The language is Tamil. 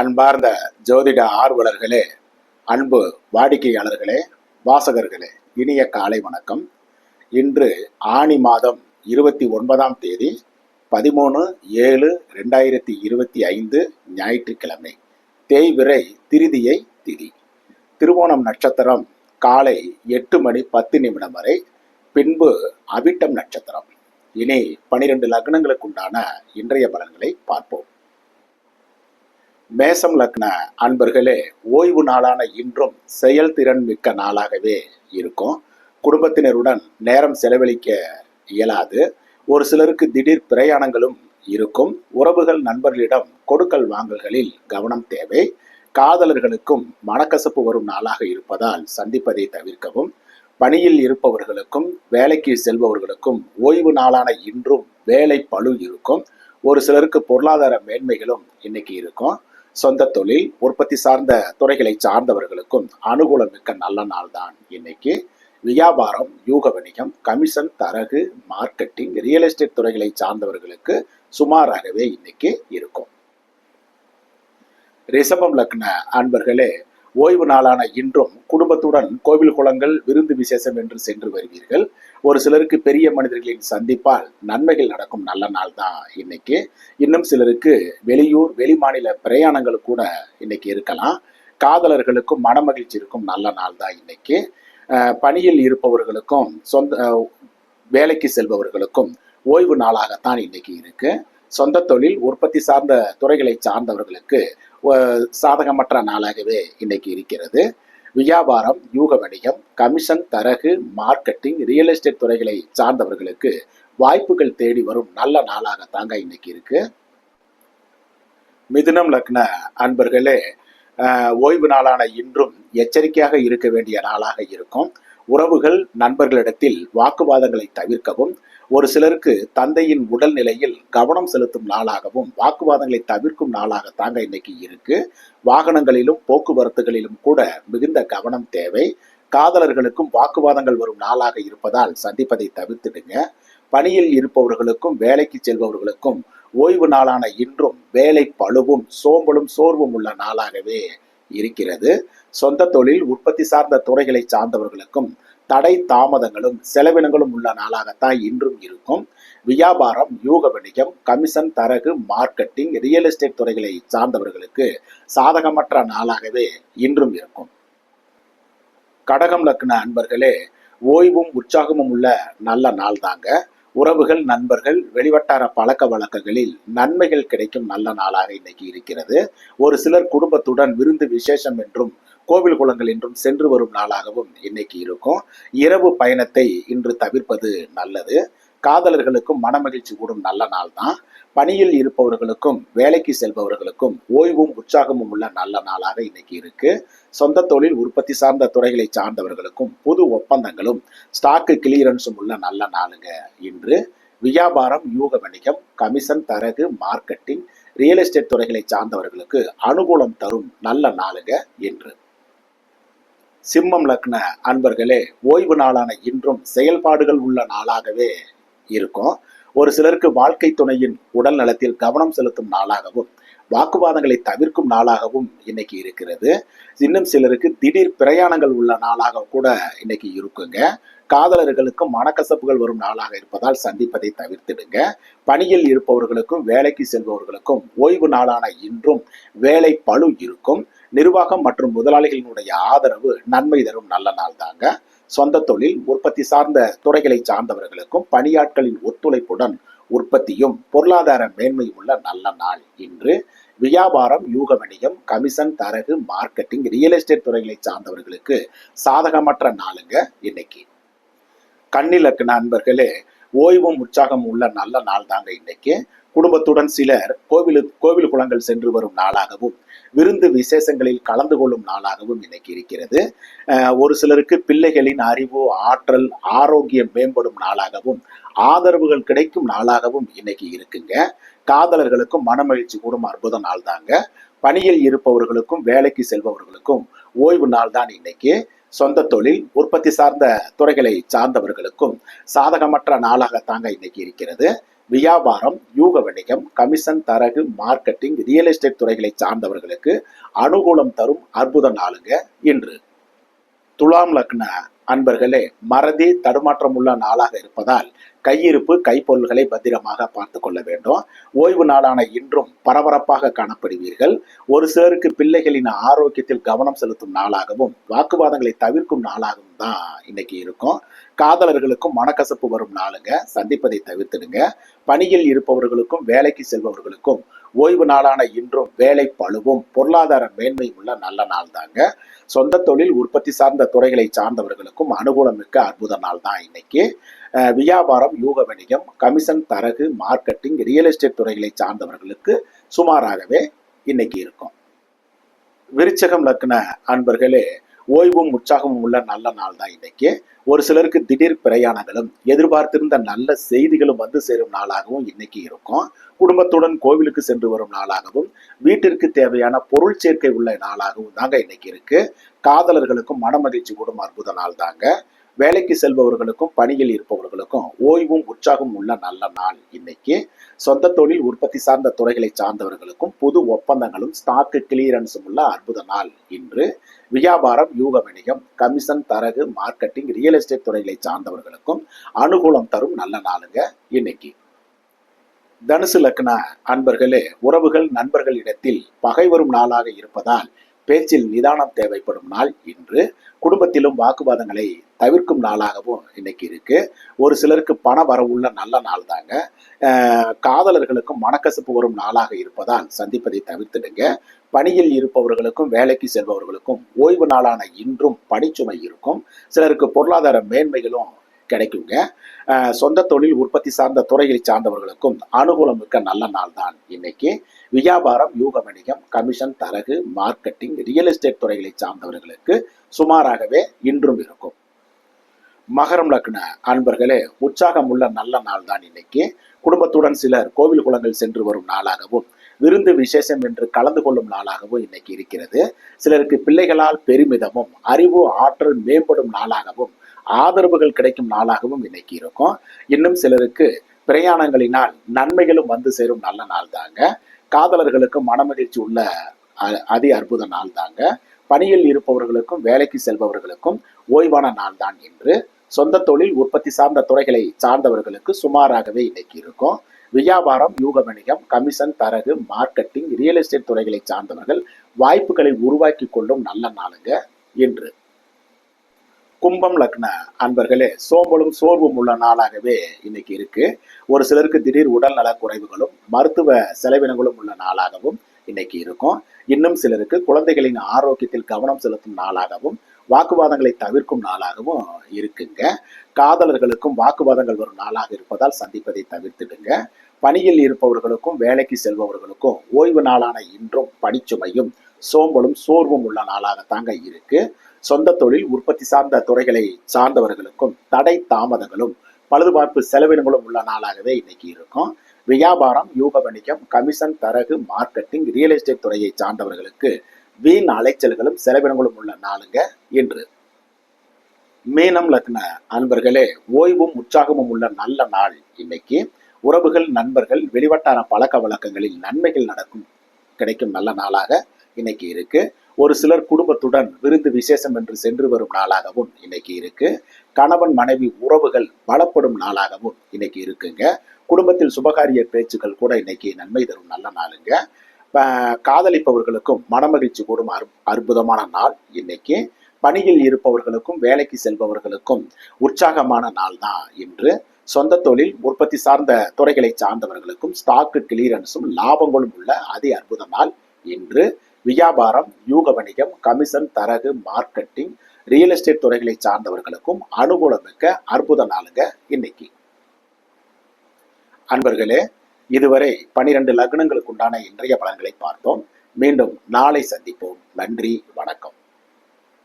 அன்பார்ந்த ஜோதிட ஆர்வலர்களே அன்பு வாடிக்கையாளர்களே வாசகர்களே இனிய காலை வணக்கம். இன்று ஆனி மாதம் இருபத்தி ஒன்பதாம் தேதி பதிமூணு ஏழு ரெண்டாயிரத்தி இருபத்தி ஐந்து ஞாயிற்றுக்கிழமை. தேய்விரை திருதியை திதி. திருவோணம் நட்சத்திரம் காலை எட்டு மணி பத்து நிமிடம் வரை பின்பு அவிட்டம் நட்சத்திரம். இனி பனிரெண்டு லக்னங்களுக்குண்டான இன்றைய பலன்களை பார்ப்போம். மேசம் லக்ன அன்பர்களே ஓய்வு நாளான இன்றும் செயல்திறன் மிக்க நாளாகவே இருக்கும். குடும்பத்தினருடன் நேரம் செலவழிக்க இயலாது. ஒரு சிலருக்கு திடீர் பிரயாணங்களும் இருக்கும். உறவுகள் நண்பர்களிடம் கொடுக்கல் வாங்கல்களில் கவனம் தேவை. காதலர்களுக்கும் மனக்கசப்பு வரும் நாளாக இருப்பதால் சந்திப்பதை தவிர்க்கவும். பணியில் இருப்பவர்களுக்கும் வேலைக்கு செல்பவர்களுக்கும் ஓய்வு நாளான இன்றும் வேலை பளு இருக்கும். ஒரு சிலருக்கு பொருளாதார மேன்மைகளும் இன்னைக்கு இருக்கும். சொந்த தொழில் உற்பத்தி சார்ந்த துறைகளை சார்ந்தவர்களுக்கும் அனுகூலம் மிக்க நல்ல நாள் தான் இன்னைக்கு. வியாபாரம் யூக வணிகம் கமிஷன் தரகு மார்க்கெட்டிங் ரியல் எஸ்டேட் துறைகளை சார்ந்தவர்களுக்கு சுமாராகவே இன்னைக்கு இருக்கும். ரிஷபம் லக்ன அன்பர்களே ஓய்வு நாளான இன்றும் குடும்பத்துடன் கோவில் குளங்கள் விருந்து விசேஷம் என்று சென்று வருவீர்கள். ஒரு சிலருக்கு பெரிய மனிதர்களின் சந்திப்பால் நன்மைகள் நடக்கும் நல்ல நாள் தான் இன்னைக்கு. இன்னும் சிலருக்கு வெளியூர் வெளிமாநில பிரயாணங்கள் கூட இன்னைக்கு இருக்கலாம். காதலர்களுக்கும் மனமகிழ்ச்சி இருக்கும் நல்ல நாள் தான் இன்னைக்கு. பணியில் இருப்பவர்களுக்கும் சொந்த வேலைக்கு செல்பவர்களுக்கும் ஓய்வு நாளாகத்தான் இன்னைக்கு இருக்குது சொந்த தொழில் உற்பத்தி சார்ந்த துறைகளை சார்ந்தவர்களுக்கு சாதகமற்ற நாளாகவே இன்னைக்கு இருக்கிறது. வியாபாரம் யூக வணிகம் கமிஷன் தரகு மார்க்கெட்டிங் ரியல் எஸ்டேட் துறைகளை சார்ந்தவர்களுக்கு வாய்ப்புகள் தேடி வரும் நல்ல நாளாக தாங்க இன்னைக்கு இருக்கு. மிதுனம் லக்ன அன்பர்களே ஓய்வு நாளான இன்றும் எச்சரிக்கையாக இருக்க வேண்டிய நாளாக இருக்கும். உறவுகள் நண்பர்களிடத்தில் வாக்குவாதங்களை தவிர்க்கவும் ஒரு சிலருக்கு தந்தையின் உடல் நிலையில் கவனம் செலுத்தும் நாளாகவும் வாக்குவாதங்களை தவிர்க்கும் நாளாக தாங்க இன்னைக்கு இருக்கு. வாகனங்களிலும் போக்குவரத்துகளிலும் கூட மிகுந்த கவனம் தேவை. காதலர்களுக்கும் வாக்குவாதங்கள் வரும் நாளாக இருப்பதால் சந்திப்பதை தவிர்த்துடுங்க. பணியில் இருப்பவர்களுக்கும் வேலைக்கு செல்பவர்களுக்கும் ஓய்வு நாளான இன்றும் வேலை பழுவும் சோம்பலும் சோர்வும் உள்ள நாளாகவே இருக்கிறது. சொந்த தொழில் உற்பத்தி சார்ந்த துறைகளை சார்ந்தவர்களுக்கும் தடை தாமதங்களும் செலவினங்களும் உள்ள நாளாகத்தான் இன்றும் இருக்கும். வியாபாரம் யூக வணிகம் கமிஷன் தரகு மார்க்கெட்டிங் ரியல் எஸ்டேட் துறைகளை சார்ந்தவர்களுக்கு சாதகமற்ற நாளாகவே இன்றும் இருக்கும். கடகம் லக்ன அன்பர்களே ஓய்வும் உற்சாகமும் உள்ள நல்ல நாள் தாங்க உறவுகள் நண்பர்கள் வெளிவட்டார பழக்க வழக்கங்களில் நன்மைகள் கிடைக்கும் நல்ல நாளாக இன்னைக்கு இருக்கிறது. ஒரு சிலர் குடும்பத்துடன் விருந்து விசேஷம் என்றும் கோவில் குளங்கள் என்றும் சென்று வரும் நாளாகவும் இன்னைக்கு இருக்கும். இரவு பயணத்தை இன்று தவிர்ப்பது நல்லது. காதலர்களுக்கும் மனமகிழ்ச்சி கூடும் நல்ல நாள் தான் பணியில் இருப்பவர்களுக்கும் வேலைக்கு செல்பவர்களுக்கும் ஓய்வும் உற்சாகமும் உள்ள நல்ல நாளாக இன்னைக்கு இருக்கு. சொந்த தொழில் உற்பத்தி சார்ந்த துறைகளை சார்ந்தவர்களுக்கும் புது ஒப்பந்தங்களும் ஸ்டாக்கு கிளியரன்ஸும் உள்ள நல்ல நாளுங்க. இன்று வியாபாரம் யூக வணிகம் கமிஷன் தரகு மார்க்கெட்டிங் ரியல் எஸ்டேட் துறைகளை சார்ந்தவர்களுக்கு அனுகூலம் தரும் நல்ல நாளுங்க இன்று. சிம்மம் லக்ன அன்பர்களே ஓய்வு நாளான இன்றும் செயல்பாடுகள் உள்ள நாளாகவே இருக்கும். ஒரு சிலருக்கு வாழ்க்கை துணையின் உடல் நலத்தில் கவனம் செலுத்தும் நாளாகவும் வாக்குவாதங்களை தவிர்க்கும் நாளாகவும் இன்னைக்கு இருக்கிறது. இன்னும் சிலருக்கு திடீர் பிரயாணங்கள் உள்ள நாளாக கூட இன்னைக்கு இருக்குங்க. காதலர்களுக்கும் மனக்கசப்புகள் வரும் நாளாக இருப்பதால் சந்திப்பதை தவிர்த்திடுங்க. பணியில் இருப்பவர்களுக்கும் வேலைக்கு செல்பவர்களுக்கும் ஓய்வு நாளான இன்றும் வேலை பழு இருக்கும். நிர்வாகம் மற்றும் முதலாளிகளினுடைய ஆதரவு நன்மை தரும் நல்ல நாள் தாங்க. சொந்த தொழில் உற்பத்தி சார்ந்த துறைகளை சார்ந்தவர்களுக்கும் பணியாட்களின் ஒத்துழைப்புடன் உற்பத்தியும் பொருளாதார மேன்மையும் உள்ள நல்ல நாள் இன்று. வியாபாரம் யூக வணிகம் கமிஷன் தரகு மார்க்கெட்டிங் ரியல் எஸ்டேட் துறைகளை சார்ந்தவர்களுக்கு சாதகமற்ற நாளுங்க இன்னைக்கு. கண்ணிலக்கு நண்பர்களே ஓய்வும் உற்சாகம் உள்ள நல்ல நாள் தாங்க இன்னைக்கு. குடும்பத்துடன் சிலர் கோவில் கோவில் குளங்கள் சென்று வரும் நாளாகவும் விருந்து விசேஷங்களில் கலந்து கொள்ளும் நாளாகவும் இன்னைக்கு இருக்கிறது. ஒரு சிலருக்கு பிள்ளைகளின் அறிவு ஆற்றல் ஆரோக்கியம் மேம்படும் நாளாகவும் ஆதரவுகள் கிடைக்கும் நாளாகவும் இன்னைக்கு இருக்குங்க. காதலர்களுக்கும் மனமகிழ்ச்சி கூடும் அற்புத நாள் தாங்க. பணியில் இருப்பவர்களுக்கும் வேலைக்கு செல்பவர்களுக்கும் ஓய்வு நாள் தான் இன்னைக்கு. சொந்த தொழில் உற்பத்தி சார்ந்த துறைகளை சார்ந்தவர்களுக்கும் சாதகமற்ற நாளாக தாங்க இன்னைக்கு இருக்கிறது. வியாபாரம் யூக வணிகம் கமிஷன் தரகு மார்க்கெட்டிங் ரியல் எஸ்டேட் துறைகளை சார்ந்தவர்களுக்கு அனுகூலம் தரும் அற்புத நாளுங்க இன்று. துலாம் லக்ன அன்பர்களே மறதி தடுமாற்றம் உள்ள நாளாக இருப்பதால் கையிருப்பு கைப்பொருள்களை பத்திரமாக பார்த்து கொள்ள வேண்டும். ஓய்வு நாளான இன்றும் பரபரப்பாக காணப்படுவீர்கள். ஒரு சிலருக்கு பிள்ளைகளின் ஆரோக்கியத்தில் கவனம் செலுத்தும் நாளாகவும் வாக்குவாதங்களை தவிர்க்கும் நாளாகவும் தான் இன்னைக்கு இருக்கும். காதலர்களுக்கும் மனக்கசப்பு வரும் நாளுங்க. சந்திப்பதை தவிர்த்துடுங்க. பணியில் இருப்பவர்களுக்கும் வேலைக்கு செல்பவர்களுக்கும் ஓய்வு நாளான இன்றும் வேலை பழுவும் பொருளாதார மேன்மை உள்ள நல்ல நாள் தாங்க. சொந்த தொழில் உற்பத்தி சார்ந்த துறைகளை சார்ந்தவர்களுக்கும் அனுகூலம் மிக்க அற்புத நாள் தான் இன்னைக்கு. வியாபாரம் யூக வணிகம் கமிஷன் தரகு மார்க்கெட்டிங் ரியல் எஸ்டேட் துறைகளை சார்ந்தவர்களுக்கு சுமாராகவே இன்னைக்கு இருக்கும். விருச்சகம் லக்ன அன்பர்களே ஓய்வும் உற்சாகமும் உள்ள நல்ல நாள் தான் இன்னைக்கு. ஒரு சிலருக்கு திடீர் பிரயாணங்களும் எதிர்பார்த்திருந்த நல்ல செய்திகளும் வந்து சேரும் நாளாகவும் இன்னைக்கு இருக்கும். குடும்பத்துடன் கோவிலுக்கு சென்று வரும் நாளாகவும் வீட்டிற்கு தேவையான பொருள் சேர்க்கை உள்ள நாளாகவும் தாங்க இன்னைக்கு இருக்கு. காதலர்களுக்கும் மனமகிழ்ச்சி கூடும் அற்புத நாள் தாங்க வேலைக்கு செல்பவர்களுக்கும் பணியில் இருப்பவர்களுக்கும் ஓய்வும் உற்சாகமும் உள்ள நல்ல நாள் இன்னைக்கு. சொந்த தொழில் உற்பத்தி சார்ந்த துறைகளை சார்ந்தவர்களுக்கும் புது ஒப்பந்தங்களும் ஸ்டாக்கு கிளியரன்ஸும் உள்ள அற்புத நாள் இன்று. வியாபாரம் யூக வணிகம் கமிஷன் தரகு மார்க்கெட்டிங் ரியல் எஸ்டேட் துறைகளை சார்ந்தவர்களுக்கும் அனுகூலம் தரும் நல்ல நாளுங்க இன்னைக்கு. தனுசு லக்ன அன்பர்களே உறவுகள் நண்பர்கள் இடத்தில் பகை வரும் நாளாக இருப்பதால் பேச்சில் நிதானம் தேவைப்படும் நாள் இன்று. குடும்பத்திலும் வாக்குவாதங்களை தவிர்க்கும் நாளாகவும் இன்னைக்கு இருக்கு. ஒரு சிலருக்கு பண வரவுள்ள நல்ல நாள் தாங்க. காதலர்களுக்கும் மனக்கசப்பு வரும் நாளாக இருப்பதால் சந்திப்பதை தவிர்த்துடுங்க. பணியில் இருப்பவர்களுக்கும் வேலைக்கு செல்பவர்களுக்கும் ஓய்வு நாளான இன்றும் பணிச்சுமை இருக்கும். சிலருக்கு பொருளாதார மேன்மைகளும் கிடைக்குங்க. சொந்த தொழில் உற்பத்தி சார்ந்த துறையை சார்ந்தவர்களுக்கும் அனுகூலம் மிக்க நல்ல நாள் தான் இன்னைக்கு. வியாபாரம் யூக வணிகம் கமிஷன் தரகு மார்க்கெட்டிங் ரியல் எஸ்டேட் துறைகளை சார்ந்தவர்களுக்கு சுமாராகவே இன்றும் இருக்கும். மகரம் லக்ன அன்பர்களே உற்சாகம் உள்ள நல்ல நாள் தான் இன்னைக்கு. குடும்பத்துடன் சிலர் கோவில் குளங்கள் சென்று வரும் நாளாகவும் விருந்து விசேஷம் என்று கலந்து கொள்ளும் நாளாகவும் இன்னைக்கு இருக்கிறது. சிலருக்கு பிள்ளைகளால் பெருமிதமும் அறிவு ஆற்றல் மேம்படும் நாளாகவும் ஆதரவுகள் கிடைக்கும் நாளாகவும் இன்னைக்கு இருக்கும். இன்னும் சிலருக்கு பிரயாணங்களினால் நன்மைகளும் வந்து சேரும் நல்ல நாள் தாங்க. காதலர்களுக்கு மனமகிழ்ச்சி உள்ள அ- அதி அற்புத நாள் தாங்க. பணியில் இருப்பவர்களுக்கும் வேலைக்கு செல்பவர்களுக்கும் ஓய்வான நாள் தான் என்று சொந்த தொழில் உற்பத்தி சார்ந்த துறைகளை சார்ந்தவர்களுக்கு சுமாராகவே இன்னைக்கு இருக்கும். வியாபாரம் யூக வணிகம் கமிஷன் தரகு மார்க்கெட்டிங் ரியல் எஸ்டேட் துறைகளை சார்ந்தவர்கள் வாய்ப்புகளை உருவாக்கி கொள்ளும் நல்ல நாளுங்க என்று கும்பம் லக்ன அன்பர்களே சோம்பலும் சோர்வும் உள்ள நாளாகவே இன்னைக்கு இருக்கு. ஒரு சிலருக்கு திடீர் உடல் நல குறைவுகளும் மருத்துவ செலவினங்களும் உள்ள நாளாகவும் இன்னைக்கு இருக்கும். இன்னும் சிலருக்கு குழந்தைகளின் ஆரோக்கியத்தில் கவனம் செலுத்தும் நாளாகவும் வாக்குவாதங்களை தவிர்க்கும் நாளாகவும் இருக்குங்க. காதலர்களுக்கும் வாக்குவாதங்கள் வரும் நாளாக இருப்பதால் சந்திப்பதை தவிர்த்துடுங்க. பணியில் இருப்பவர்களுக்கும் வேலைக்கு செல்பவர்களுக்கும் ஓய்வு நாளான இன்றும் பணிச்சுமையும் சோம்பலும் சோர்வும் உள்ள நாளாக தாங்க இருக்கு. சொந்த தொழில் உற்பத்தி சார்ந்த துறைகளை சார்ந்தவர்களுக்கும் தடை தாமதங்களும் பழுதுபார்ப்பு செலவினங்களும் உள்ள நாளாகவே இன்னைக்கு இருக்கும். வியாபாரம் யூக வணிகம் கமிஷன் தரகு மார்க்கெட்டிங் ரியல் எஸ்டேட் துறையை சார்ந்தவர்களுக்கு வீண் அலைச்சல்களும் செலவினங்களும் உள்ள நாளுங்க இன்று. மீனம் லக்ன அன்பர்களே ஓய்வும் உற்சாகமும் உள்ள நல்ல நாள் இன்னைக்கு. உறவுகள் நண்பர்கள் வெளிவட்டார பழக்க வழக்கங்களில் நன்மைகள் நடக்கும் கிடைக்கும் நல்ல நாளாக இன்னைக்கு இருக்கு. ஒரு சிலர் குடும்பத்துடன் விருந்து விசேஷம் என்று சென்று வரும் நாளாகவும் இன்னைக்கு இருக்கு. கணவன் மனைவி உறவுகள் பலப்படும் நாளாகவும் இன்னைக்கு இருக்குங்க. குடும்பத்தில் சுபகாரிய பேச்சுக்கள் கூட இன்னைக்கு நன்மை தரும் நல்ல நாளுங்க. காதலிப்பவர்களுக்கும் மனமகிழ்ச்சி கூடும் அற்புதமான நாள் இன்னைக்கு. பணியில் இருப்பவர்களுக்கும் வேலைக்கு செல்பவர்களுக்கும் உற்சாகமான நாள் தான் இன்று. சொந்த தொழில் உற்பத்தி சார்ந்த துறைகளை சார்ந்தவர்களுக்கும் ஸ்டாக்கு கிளியரன்ஸும் லாபங்களும் உள்ள அதி அற்புத நாள் இன்று. வியாபாரம் யூக வணிகம் கமிஷன் தரகு மார்க்கெட்டிங் ரியல் எஸ்டேட் துறைகளை சார்ந்தவர்களுக்கும் அனுகூலமிக்க அற்புத நாளுங்க இன்னைக்கு. அன்பர்களே இதுவரை பனிரெண்டு லக்னங்களுக்கு உண்டான இன்றைய பலன்களை பார்த்தோம். மீண்டும் நாளை சந்திப்போம். நன்றி வணக்கம்.